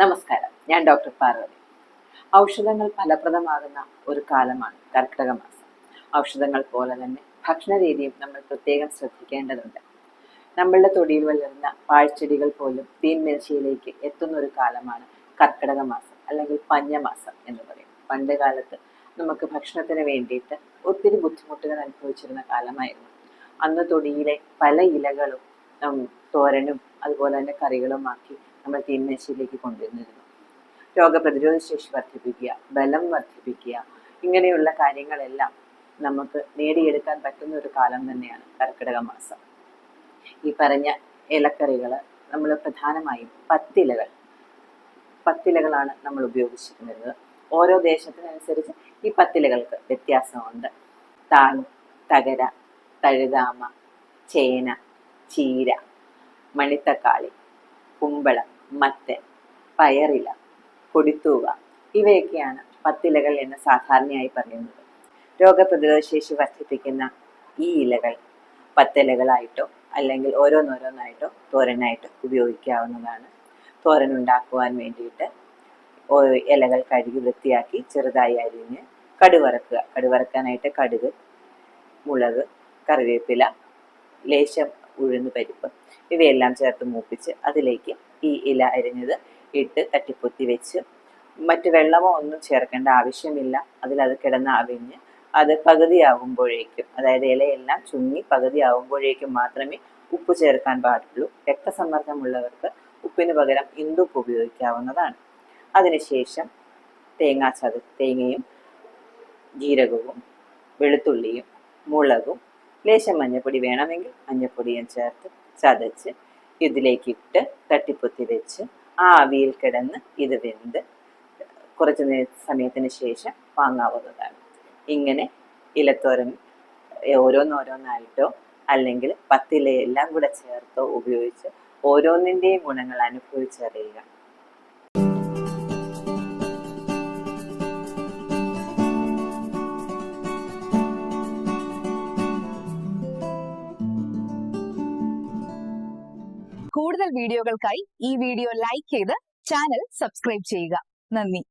നമസ്കാരം. ഞാൻ ഡോക്ടർ പാർവതി. ഔഷധങ്ങൾ ഫലപ്രദമാകുന്ന ഒരു കാലമാണ് കർക്കിടക മാസം. ഔഷധങ്ങൾ പോലെ തന്നെ ഭക്ഷണ രീതിയും നമ്മൾ പ്രത്യേകം ശ്രദ്ധിക്കേണ്ടതുണ്ട്. നമ്മളുടെ തൊടിയിൽ വളരുന്ന പാഴ്ചെടികൾ പോലും തീൻമേശയിലേക്ക് എത്തുന്ന ഒരു കാലമാണ് കർക്കിടക മാസം അല്ലെങ്കിൽ പഞ്ഞമാസം എന്ന് പറയും. പണ്ട് കാലത്ത് നമുക്ക് ഭക്ഷണത്തിന് വേണ്ടിയിട്ട് ഒത്തിരി ബുദ്ധിമുട്ടുകൾ അനുഭവിച്ചിരുന്ന കാലമായിരുന്നു. അന്ന് തൊടിയിലെ പല ഇലകളും തോരനും അതുപോലെ തന്നെ കറികളുമാക്കി നമ്മൾ തീന്മേശയിലേക്ക് കൊണ്ടുവന്നിരുന്നു രോഗപ്രതിരോധ ശേഷി വർദ്ധിപ്പിക്കുക ബലം വർദ്ധിപ്പിക്കുക ഇങ്ങനെയുള്ള കാര്യങ്ങളെല്ലാം നമുക്ക് നേടിയെടുക്കാൻ പറ്റുന്ന ഒരു കാലം തന്നെയാണ് കർക്കിടക മാസം. ഈ പറഞ്ഞ ഇലക്കറികൾ നമ്മൾ പ്രധാനമായും പത്തിലകൾ പത്തിലകളാണ് നമ്മൾ ഉപയോഗിച്ചിരുന്നത് ഓരോ ദേശത്തിനനുസരിച്ച് ഈ പത്തിലകൾക്ക് വ്യത്യാസമുണ്ട്. താൻ തകര തഴുതാമ ചേന ചീര മണിത്തക്കാളി കുമ്പളം മത്തൻ പയറില കൊടിത്തൂവ ഇവയൊക്കെയാണ് പത്തിലകൾ എന്ന് സാധാരണയായി പറയുന്നത്. രോഗപ്രതിരോധ ശേഷി വർദ്ധിപ്പിക്കുന്ന ഈ ഇലകൾ പത്തിലകളായിട്ടോ അല്ലെങ്കിൽ ഓരോന്നോരോന്നായിട്ടോ തോരനായിട്ടോ ഉപയോഗിക്കാവുന്നതാണ്. തോരൻ ഉണ്ടാക്കുവാൻ വേണ്ടിയിട്ട് ഇലകൾ കഴുകി വൃത്തിയാക്കി ചെറുതായി അരിഞ്ഞ് കടുവറക്കുക. കടുവറക്കാനായിട്ട് കടുക് മുളക് കറിവേപ്പില ലേശം ഉഴുന്ന് പരിപ്പ് ഇവയെല്ലാം ചേർത്ത് മൂപ്പിച്ച് അതിലേക്ക് ഈ ഇല അരിഞ്ഞത് ഇട്ട് തട്ടിപ്പൊത്തി വെച്ച്. മറ്റു വെള്ളമോ ഒന്നും ചേർക്കേണ്ട ആവശ്യമില്ല. അതിലത് കിടന്ന് അവിഞ്ഞ് അത് പകുതിയാകുമ്പോഴേക്കും അതായത് ഇലയെല്ലാം ചുങ്ങി പകുതിയാകുമ്പോഴേക്കും മാത്രമേ ഉപ്പ് ചേർക്കാൻ പാടുള്ളൂ. രക്തസമ്മർദ്ദമുള്ളവർക്ക് ഉപ്പിന് പകരം ഇന്ദുപ്പ് ഉപയോഗിക്കാവുന്നതാണ്. അതിനുശേഷം തേങ്ങാ ചത തേങ്ങയും ജീരകവും വെളുത്തുള്ളിയും മുളകും ലേശം മഞ്ഞപ്പൊടി വേണമെങ്കിൽ മഞ്ഞപ്പൊടിയും ചേർത്ത് ചതച്ച് ഇതിലേക്ക് ഇട്ട് തട്ടിപ്പൊത്തി വെച്ച് ആ ആവിയിൽ കിടന്ന് ഇത് വെന്ത് കുറച്ച് സമയത്തിന് ശേഷം വാങ്ങാവുന്നതാണ്. ഇങ്ങനെ ഇലത്തോരൻ ഓരോന്നോരോന്നായിട്ടോ അല്ലെങ്കിൽ പത്തിലയെല്ലാം കൂടെ ചേർത്തോ ഉപയോഗിച്ച് ഓരോന്നിന്റെയും ഗുണങ്ങൾ അനുഭവിച്ചറിയുക. കൂടുതൽ വീഡിയോകൾക്കായി ഈ വീഡിയോ ലൈക്ക് ചെയ്ത് ചാനൽ സബ്സ്ക്രൈബ് ചെയ്യുക. നന്ദി.